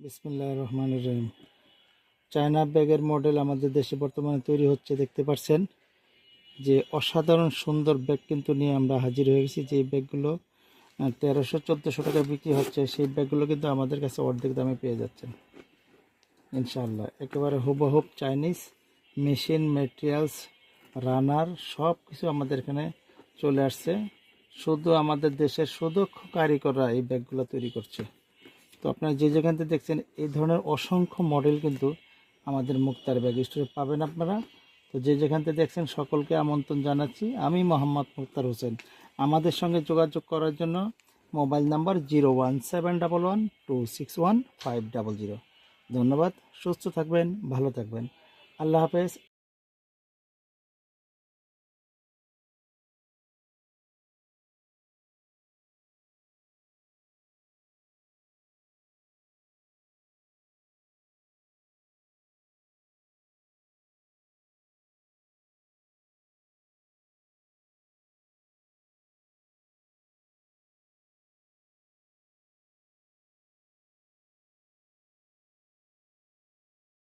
বিসমিল্লাহ রহমান রহিম। চায়না ব্যাগের মডেল আমাদের দেশে বর্তমানে তৈরি হচ্ছে, দেখতে পাচ্ছেন। যে অসাধারণ সুন্দর ব্যাগ কিন্তু নিয়ে আমরা হাজির হয়ে গেছি। যে ব্যাগগুলো তেরোশো, চোদ্দোশো টাকা বিক্রি হচ্ছে, সেই ব্যাগগুলো কিন্তু আমাদের কাছে অর্ধেক দামে পেয়ে যাচ্ছেন। ইনশাআল্লাহ, একেবারে হুবহুব চাইনিজ মেশিন ম্যাটেরিয়ালস রানার সব কিছু আমাদের এখানে চলে আসছে। শুধু আমাদের দেশের সুদক্ষ কারিগররা এই ব্যাগগুলো তৈরি করছে। তো আপনারা যে যেখান থেকে দেখছেন এই ধরনের অসংখ্য মডেল কিন্তু আমাদের মুক্তার ব্যাগ স্টোরে পাবেন আপনারা। তো যে যেখান থেকে দেখছেন, সকলকে আমন্ত্রণ জানাচ্ছি। আমি মোহাম্মদ মুক্তার হোসেন। আমাদের সঙ্গে যোগাযোগ করার জন্য mobile number zero one seven double one two six one five double zero. ধন্যবাদ। সুস্থ থাকবেন, ভালো থাকবেন। আল্লাহ হাফেজ।